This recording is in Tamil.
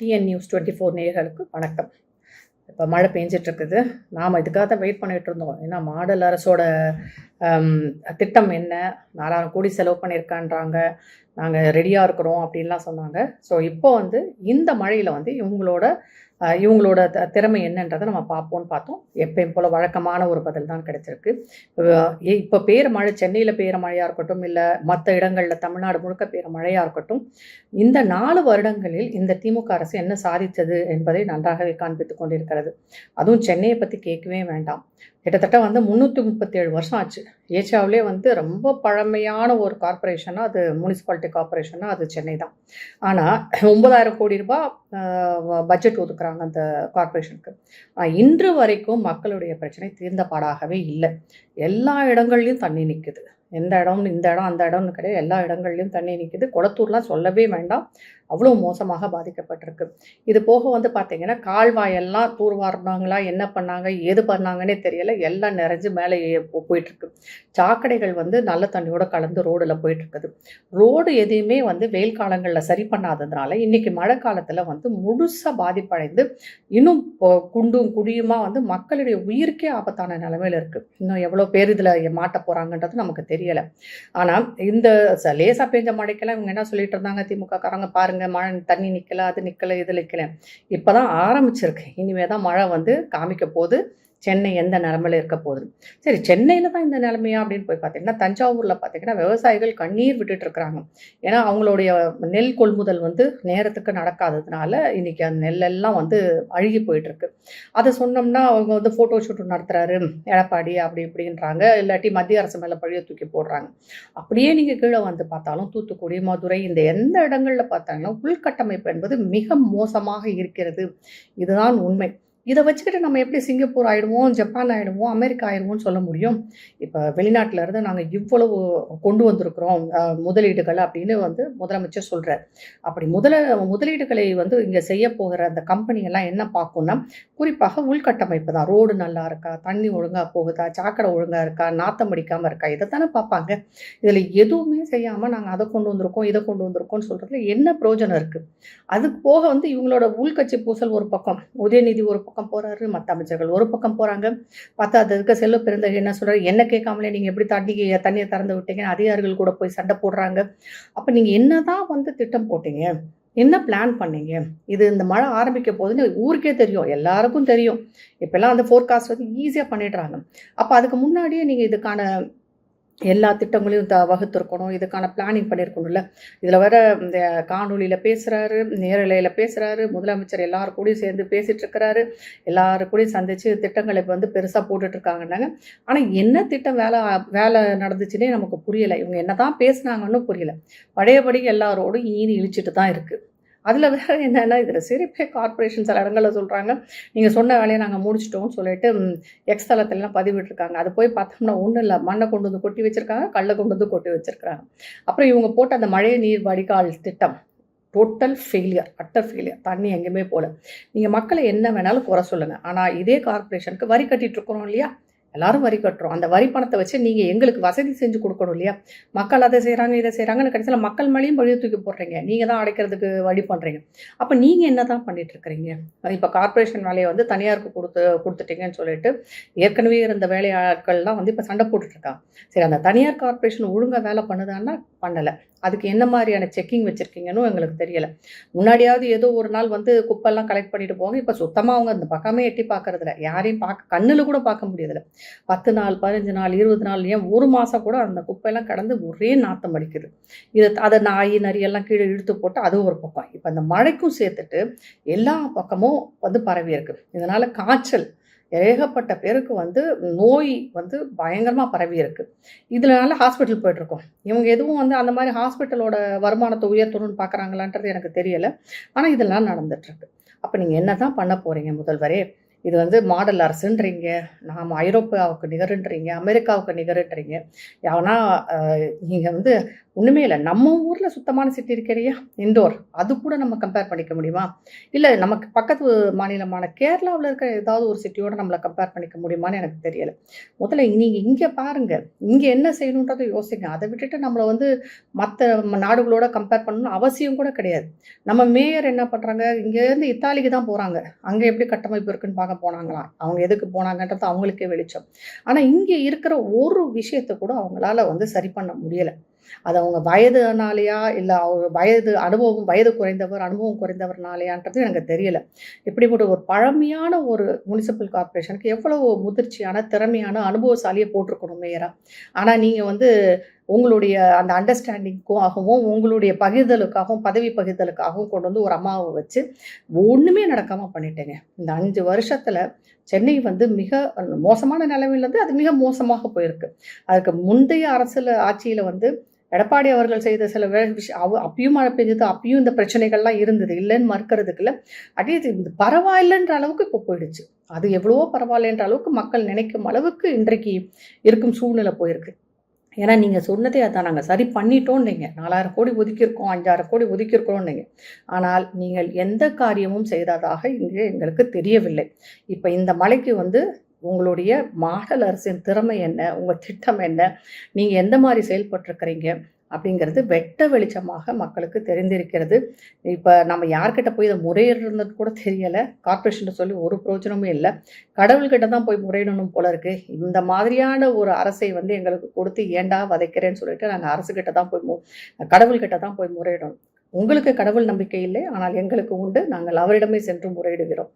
டிஎன் நியூஸ் டுவெண்ட்டி ஃபோர் நேர்களுக்கு வணக்கம். இப்போ மழை பெஞ்சிட்ருக்குது. நாம் இதுக்காக தான் வெயிட் பண்ணிட்டு இருந்தோம். ஏன்னா மாடல் அரசோட திட்டம் என்ன? நாலாயிரம் கோடி செலவு பண்ணியிருக்கான்றாங்க நாங்கள் ரெடியாக இருக்கிறோம் அப்படின்லாம் சொன்னாங்க. ஸோ இப்போ வந்து இந்த மழையில் வந்து இவங்களோட இவங்களோட த- திறமை என்னன்றதை நம்ம பார்ப்போம்னு பார்த்தோம். எப்பயும் போல் வழக்கமான ஒரு பதில் தான் கிடைச்சிருக்கு. இப்போ பெய்கிற மழை சென்னையில் பெய்கிற மழையாக இருக்கட்டும் இல்லை மற்ற இடங்களில் தமிழ்நாடு முழுக்க பெய்கிற மழையாக இருக்கட்டும் இந்த நாலு வருடங்களில் இந்த திமுக அரசு என்ன சாதித்தது என்பதை நன்றாகவே காண்பித்துக் கொண்டிருக்கிறது. அதுவும் சென்னையை பற்றி கேட்கவே வேண்டாம். கிட்டத்தட்ட வந்து முந்நூற்றி முப்பத்தேழு வருஷம் ஆச்சு. ஏஷியாவிலே வந்து ரொம்ப பழமையான ஒரு கார்பரேஷனாக அது முனிசிபாலிட்டி கார்பரேஷனாக அது சென்னை தான். ஆனால் ஒன்பதாயிரம் கோடி ரூபாய் பட்ஜெட் ஒதுக்குறாங்க அந்த கார்ப்பரேஷனுக்கு இன்று வரைக்கும் மக்களுடைய பிரச்சனை தீர்ந்த பாடாகவே இல்லை. எல்லா இடங்கள்லையும் தண்ணி நிற்குது எந்த இடம் இந்த இடம் அந்த இடம்னு கிடையாது. எல்லா இடங்கள்லையும் தண்ணி நிற்கிது குளத்தூர்லாம் சொல்லவே வேண்டாம். அவ்வளோ மோசமாக பாதிக்கப்பட்டிருக்கு. இது போக வந்து பார்த்தீங்கன்னா கால்வாயெல்லாம் தூர்வாரினாங்களா? என்ன பண்ணாங்க? ஏது பண்ணாங்கன்னே தெரியல. எல்லாம் நிறைஞ்சு மேலே போயிட்டுருக்கு. சாக்கடைகள் வந்து நல்ல தண்ணியோட கலந்து ரோடில் போயிட்டுருக்குது. ரோடு எதையுமே வந்து வெயில் காலங்களில் சரி பண்ணாததுனால இன்றைக்கி மழை காலத்தில் வந்து முழுசாக பாதிப்படைந்து இன்னும் குண்டும் குடியுமாக வந்து மக்களுடைய உயிருக்கே ஆபத்தான நிலைமையில இருக்குது இன்னும் எவ்வளோ பேர் இதில் மாட்ட போகிறாங்கன்றது நமக்கு தெரியும் தெரியலை. ஆனால் இந்த ச- லேசா பெஞ்ச மழைக்கெல்லாம் இவங்க என்ன சொல்லிட்டு இருந்தாங்க? திமுக காரங்க பாருங்க மழை தண்ணி நிற்கல அது நிற்கல இது நிற்கல இப்போ தான் ஆரம்பிச்சிருக்கு. இனிமே தான் மழை வந்து காமிக்க போகுது. சென்னை எந்த நிலமையில இருக்க போகுது? சரி சென்னையில் தான் இந்த நிலைமையா அப்படின்னு போய் பார்த்தீங்கன்னா தஞ்சாவூரில் பார்த்தீங்கன்னா விவசாயிகள் கண்ணீர் விட்டுட்டு இருக்கிறாங்க. ஏன்னா அவங்களுடைய நெல் கொள்முதல் வந்து நேரத்துக்கு நடக்காததுனால இன்னைக்கு அந்த நெல்லெல்லாம் வந்து அழுகி போயிட்டுருக்கு அதை சொன்னோம்னா அவங்க வந்து ஃபோட்டோ ஷூட் நடத்துகிறாரு எடப்பாடி அப்படி இப்படின்றாங்க. இல்லாட்டி மத்திய அரசு மேலே பழிய தூக்கி போடுறாங்க. அப்படியே நீங்கள் கீழே வந்து பார்த்தாலும் தூத்துக்குடி மதுரை இந்த எந்த இடங்களில் பார்த்தாங்கன்னா உள்கட்டமைப்பு என்பது மிக மோசமாக இருக்கிறது. இதுதான் உண்மை. இதை வச்சுக்கிட்டு நம்ம எப்படி சிங்கப்பூர் ஆகிடுவோம் ஜப்பான் ஆகிடுவோம் அமெரிக்கா ஆகிடுவோம்னு சொல்ல முடியும்? இப்போ வெளிநாட்டில் இருந்து நாங்கள் இவ்வளவு கொண்டு வந்திருக்கிறோம் முதலீடுகள் அப்படின்னு வந்து முதலமைச்சர் சொல்கிறார் அப்படி முதல முதலீடுகளை வந்து இங்கே செய்ய போகிற அந்த கம்பெனியெல்லாம் என்ன பார்க்கும்னா குறிப்பாக உள்கட்டமைப்பு தான். ரோடு நல்லா இருக்கா தண்ணி ஒழுங்காக போகுதா சாக்கடை ஒழுங்காக இருக்கா நாத்தம் அடிக்காமல் இருக்கா இதை தானே பார்ப்பாங்க. இதில் எதுவுமே செய்யாமல் நாங்கள் அதை கொண்டு வந்திருக்கோம் இதை கொண்டு வந்திருக்கோம்னு சொல்கிறதுல என்ன பிரயோஜனம் இருக்குது அதுக்கு போக வந்து இவங்களோட உள்கட்சி பூசல் ஒரு பக்கம் உதயநிதி ஒரு பக்கம் பக்கம் போகிறாரு மற்ற அமைச்சர்கள் ஒரு பக்கம் போகிறாங்க பத்தாததுக்கு செல்வ பெருந்தகை என்ன சொல்கிறார் என்ன கேட்காமலே நீங்கள் எப்படி தண்ணி தண்ணியை திறந்து விட்டீங்கன்னு அதிகாரிகள் கூட போய் சண்டை போடுறாங்க. அப்போ நீங்கள் என்ன தான் வந்து திட்டம் போட்டீங்க? என்ன பிளான் பண்ணீங்க? இது இந்த மழை ஆரம்பிக்க போகுதுன்னு ஊருக்கே தெரியும். எல்லாருக்கும் தெரியும். இப்போல்லாம் அந்த ஃபோர்காஸ்ட் வந்து ஈஸியாக பண்ணிடுறாங்க. அப்போ அதுக்கு முன்னாடியே நீங்கள் இதுக்கான எல்லா திட்டங்களையும் த வகுத்திருக்கணும். இதுக்கான பிளானிங் பண்ணியிருக்கணும்ல இதில் வர இந்த காணொலியில் பேசுகிறாரு நேரலையில் பேசுகிறாரு முதலமைச்சர் எல்லாரு கூடயும் சேர்ந்து பேசிட்டு இருக்கிறாரு எல்லாரு கூடயும் சந்தித்து திட்டங்களை இப்போ வந்து பெருசாக போட்டுட்ருக்காங்கன்னாங்க ஆனால் என்ன திட்டம் வேலை வேலை நடந்துச்சுன்னே நமக்கு புரியலை. இவங்க என்ன தான் பேசுனாங்கன்னு புரியலை. பழையபடி எல்லாரோடும் ஈனி இழிச்சிட்டு தான் இருக்குது அதில் வேறு என்னென்னா இதில் சிரிப்பே கார்ப்பரேஷன் சில இடங்களில் சொல்கிறாங்க நீங்கள் சொன்ன வேலையை நாங்கள் முடிச்சிட்டோம்னு சொல்லிட்டு எக்ஸ் தளத்துலலாம் பதிவிட்டுருக்காங்க. அது போய் பார்த்தோம்னா ஒன்றும் இல்லை. மண்ணை கொண்டு வந்து கொட்டி வச்சுருக்காங்க கல்லை கொண்டு வந்து கொட்டி வச்சுருக்காங்க அப்புறம் இவங்க போட்ட அந்த மழை நீர் வடிகால் திட்டம் டோட்டல் ஃபெயிலியர் அட்டர் ஃபெயிலியர் தண்ணி எங்கேயுமே போகல நீங்கள் மக்களை என்ன வேணாலும் குறை சொல்லுங்கள் ஆனால் இதே கார்ப்பரேஷனுக்கு வரி கட்டிட்டு இருக்கிறோம் இல்லையா? எல்லாரும் வரி கட்டுறோம். அந்த வரி பணத்தை வச்சு நீங்கள் எங்களுக்கு வசதி செஞ்சு கொடுக்கணும் இல்லையா? மக்கள் அதை செய்கிறாங்க இதை செய்கிறாங்கன்னு கடைசியில் மக்கள் மேலேயும் வழி தூக்கி போடுறீங்க. நீங்கள் தான் அடைக்கிறதுக்கு வழி பண்ணுறீங்க அப்போ நீங்கள் என்ன தான் பண்ணிட்டு இருக்கிறீங்க? இப்போ கார்ப்பரேஷன் வேலையை வந்து தனியாருக்கு கொடுத்து கொடுத்துட்டீங்கன்னு சொல்லிட்டு ஏற்கனவே இருந்த வேலையாட்கள்லாம் வந்து இப்போ சண்டை போட்டுட்ருக்காங்க சரி அந்த தனியார் கார்ப்பரேஷன் ஒழுங்காக வேலை பண்ணுதான்னா பண்ணலை. அதுக்கு என்ன மாதிரியான செக்கிங் வச்சுருக்கீங்கன்னு எங்களுக்கு தெரியலை. முன்னாடியாவது ஏதோ ஒரு நாள் வந்து குப்பெல்லாம் கலெக்ட் பண்ணிட்டு போவாங்க இப்போ சுத்தமாக அவங்க அந்த பக்கமே எட்டி பார்க்கறதில்ல யாரையும் பார்க்க கண்ணில் கூட பார்க்க முடியதில்ல பத்து நாள் பதினஞ்சு நாள் இருபது நாள் ஏன் ஒரு மாதம் கூட அந்த குப்பையெல்லாம் கடந்து ஒரே நாத்தம் அடிக்குது. இது அதை நாய் நரியெல்லாம் கீழே இழுத்து போட்டு அதுவும் ஒரு பக்கம். இப்போ அந்த மழைக்கும் சேர்த்துட்டு எல்லா பக்கமும் வந்து பரவி இருக்குது இதனால் காய்ச்சல் ஏகப்பட்ட பேருக்கு வந்து நோய் வந்து பயங்கரமாக பரவி இருக்கு. இதனால ஹாஸ்பிட்டல் போயிட்டுருக்கோம். இவங்க எதுவும் வந்து அந்த மாதிரி ஹாஸ்பிட்டலோட வருமானத்தை உயர்த்தணும்னு பார்க்குறாங்களான்றது எனக்கு தெரியலை. ஆனால் இதெல்லாம் நடந்துட்டுருக்கு. அப்போ நீங்கள் என்ன தான் பண்ண போகிறீங்க முதல்வரே? இது வந்து மாடல் அரசுன்றீங்க. நாம் ஐரோப்பாவுக்கு நிகருன்றீங்க அமெரிக்காவுக்கு நிகருன்றீங்க. ஏன்னா நீங்கள் வந்து ஒன்றுமே இல்லை. நம்ம ஊரில் சுத்தமான சிட்டி இருக்கிறியா? இண்டோர் அது கூட நம்ம கம்பேர் பண்ணிக்க முடியுமா? இல்லை நமக்கு பக்கத்து மாநிலமான கேரளாவில் இருக்கிற ஏதாவது ஒரு சிட்டியோட நம்மளை கம்பேர் பண்ணிக்க முடியுமான்னு எனக்கு தெரியலை. முதல்ல நீங்கள் இங்கே பாருங்கள் இங்கே என்ன செய்யணுன்றதை யோசிங்க. அதை விட்டுட்டு நம்மளை வந்து மற்ற நாடுகளோட கம்பேர் பண்ணணும் அவசியம் கூட கிடையாது. நம்ம மேயர் என்ன பண்ணுறாங்க இங்கேருந்து இத்தாலிக்கு தான் போகிறாங்க அங்கே எப்படி கட்டமைப்பு இருக்குன்னு பார்க்க போனாங்களாம் அவங்க எதுக்கு போனாங்கன்றது அவங்களுக்கே வெளிச்சம். ஆனால் இங்கே இருக்கிற ஒரு விஷயத்தை கூட அவங்களால வந்து சரி பண்ண முடியலை. அது அவங்க வயதுனாலையா இல்லை அவங்க வயது அனுபவம் வயது குறைந்தவர் அனுபவம் குறைந்தவர்னாலையான்றது எனக்கு தெரியல. இப்படிப்பட்ட ஒரு பழமையான ஒரு முனிசிபல் கார்ப்பரேஷனுக்கு எவ்வளவு முதிர்ச்சியான திறமையான அனுபவசாலியை போட்டிருக்கணும் மேயரா ஆனால் நீங்கள் வந்து உங்களுடைய அந்த அண்டர்ஸ்டாண்டிங்க்கும் ஆகவும் உங்களுடைய பகிர்தலுக்காகவும் பதவி பகிர்தலுக்காகவும் கொண்டு வந்து ஒரு அம்மாவை வச்சு ஒன்றுமே நடக்காமல் பண்ணிட்டேங்க. இந்த அஞ்சு வருஷத்தில் சென்னை வந்து மிக மோசமான நிலவிலேருந்து அது மிக மோசமாக போயிருக்கு. அதுக்கு முந்தைய அரசில் ஆட்சியில் வந்து எடப்பாடி அவர்கள் செய்த சில விஷயம் அவ அப்பயும் மழை பெஞ்சது அப்பயும் இந்த பிரச்சனைகள்லாம் இருந்தது இல்லைன்னு மறுக்கிறதுக்கு இல்லை அட்லீஸ்ட் இது பரவாயில்லைன்ற அளவுக்கு இப்போ போயிடுச்சு. அது எவ்வளவோ பரவாயில்லைன்ற அளவுக்கு மக்கள் நினைக்கும் அளவுக்கு இன்றைக்கு இருக்கும் சூழ்நிலை போயிருக்கு. ஏன்னா நீங்கள் சொன்னதே அதான் நாங்கள் சரி பண்ணிட்டோன்னீங்க நாலாயிரம் கோடி ஒதுக்கியிருக்கோம் அஞ்சாயிரம் கோடி ஒதுக்கியிருக்கிறோன்னீங்க ஆனால் நீங்கள் எந்த காரியமும் செய்ததாக இங்கே எங்களுக்கு தெரியவில்லை. இப்போ இந்த மலைக்கு வந்து உங்களுடைய மாடல் அரசின் திறமை என்ன உங்கள் திட்டம் என்ன நீங்கள் எந்த மாதிரி செயல்பட்டிருக்கிறீங்க அப்படிங்கிறது வெட்ட வெளிச்சமாக மக்களுக்கு தெரிந்திருக்கிறது. இப்போ நம்ம யார்கிட்ட போய் இதை முறையிடுறது கூட தெரியலை. கார்ப்பரேஷன் சொல்லி ஒரு பிரயோஜனமும் இல்லை. கடவுள்கிட்ட தான் போய் முறையிடணும் போல இருக்கு. இந்த மாதிரியான ஒரு அரசை வந்து எங்களுக்கு கொடுத்து ஏண்டா வதைக்கிறேன்னு சொல்லிட்டு நாங்கள் அரசுக்கிட்ட தான் போய் மு- கடவுள்கிட்ட தான் போய் முறையிடணும். உங்களுக்கு கடவுள் நம்பிக்கை இல்லை ஆனால் எங்களுக்கு உண்டு. நாங்கள் அவரிடமே சென்று முறையிடுகிறோம்.